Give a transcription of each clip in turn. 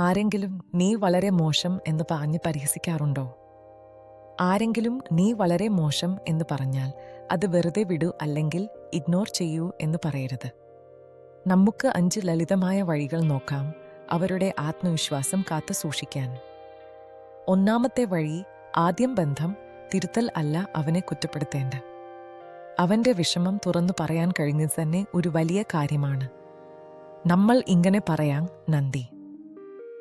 ആരെങ്കിലും നീ വളരെ മോശം എന്ന് പറഞ്ഞ് പരിഹസിക്കാറുണ്ടോ? ആരെങ്കിലും നീ വളരെ മോശം എന്ന് പറഞ്ഞാൽ അത് വെറുതെ വിടൂ അല്ലെങ്കിൽ ഇഗ്നോർ ചെയ്യൂ എന്ന് പറയരുത്. നമുക്ക് അഞ്ച് ലളിതമായ വഴികൾ നോക്കാം അവരുടെ ആത്മവിശ്വാസം കാത്തു സൂക്ഷിക്കാൻ. ഒന്നാമത്തെ വഴി ആദ്യം ബന്ധം തിരുത്തൽ അല്ല അവനെ കുറ്റപ്പെടുത്തേണ്ട. അവന്റെ വിഷമം തുറന്നു പറയാൻ കഴിഞ്ഞത് തന്നെ ഒരു വലിയ കാര്യമാണ്. നമ്മൾ ഇങ്ങനെ പറയാം നന്ദി.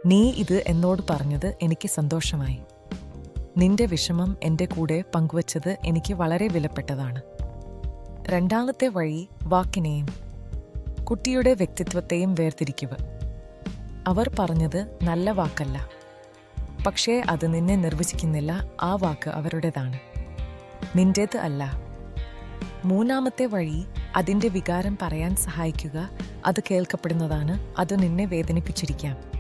നീ ഇത് എന്നോട് പറഞ്ഞത് എനിക്ക് സന്തോഷമായി. നിന്റെ വിഷമം എന്റെ കൂടെ പങ്കുവച്ചത് എനിക്ക് വളരെ വിലപ്പെട്ടതാണ്. രണ്ടാമത്തെ വഴി വാക്കിനെയും കുട്ടിയുടെ വ്യക്തിത്വത്തെയും വേർതിരിക്കുക. അവർ പറഞ്ഞത് നല്ല വാക്കല്ല. പക്ഷേ അത് നിന്നെ നിർവചിക്കുന്നില്ല ആ വാക്ക് അവരുടേതാണ്. നിന്റേത് അല്ല. മൂന്നാമത്തെ വഴി അതിന്റെ വികാരം പറയാൻ സഹായിക്കുക അത് കേൾക്കപ്പെടുന്നതാണ് അത് നിന്നെ വേദനിപ്പിച്ചിരിക്കാം.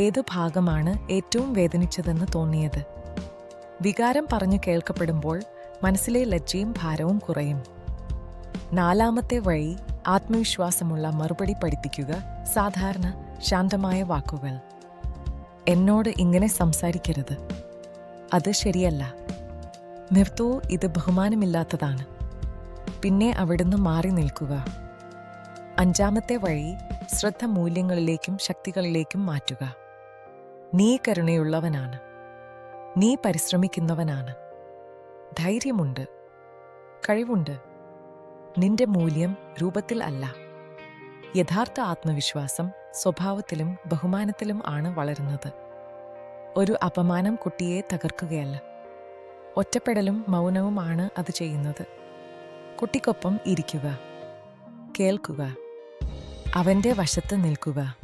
ഏതു ഭാഗമാണ് ഏറ്റവും വേദനിച്ചതെന്ന് തോന്നിയത്? വികാരം പറഞ്ഞു കേൾക്കപ്പെടുമ്പോൾ മനസ്സിലെ ലജ്ജയും ഭാരവും കുറയും. നാലാമത്തെ വഴി ആത്മവിശ്വാസമുള്ള മറുപടി പഠിപ്പിക്കുക സാധാരണ ശാന്തമായ വാക്കുകൾ. എന്നോട് ഇങ്ങനെ സംസാരിക്കരുത്. അത് ശരിയല്ല. നിർത്തൂ ഇത് ബഹുമാനമില്ലാത്തതാണ്. പിന്നെ അവിടുന്ന് മാറി നിൽക്കുക. അഞ്ചാമത്തെ വഴി ശ്രദ്ധ മൂല്യങ്ങളിലേക്കും ശക്തികളിലേക്കും മാറ്റുക. നീ കരുണയുള്ളവനാണ്. നീ പരിശ്രമിക്കുന്നവനാണ്. ധൈര്യമുണ്ട്. കഴിവുണ്ട്. നിന്റെ മൂല്യം രൂപത്തിൽ അല്ല. യഥാർത്ഥ ആത്മവിശ്വാസം സ്വഭാവത്തിലും ബഹുമാനത്തിലും ആണ് വളരുന്നത്. ഒരു അപമാനം കുട്ടിയെ തകർക്കുകയല്ല. ഒറ്റപ്പെടലും മൗനവുമാണ് അത് ചെയ്യുന്നത്. കുട്ടിക്കൊപ്പം ഇരിക്കുക. കേൾക്കുക. അവന്റെ വശത്ത് നിൽക്കുക.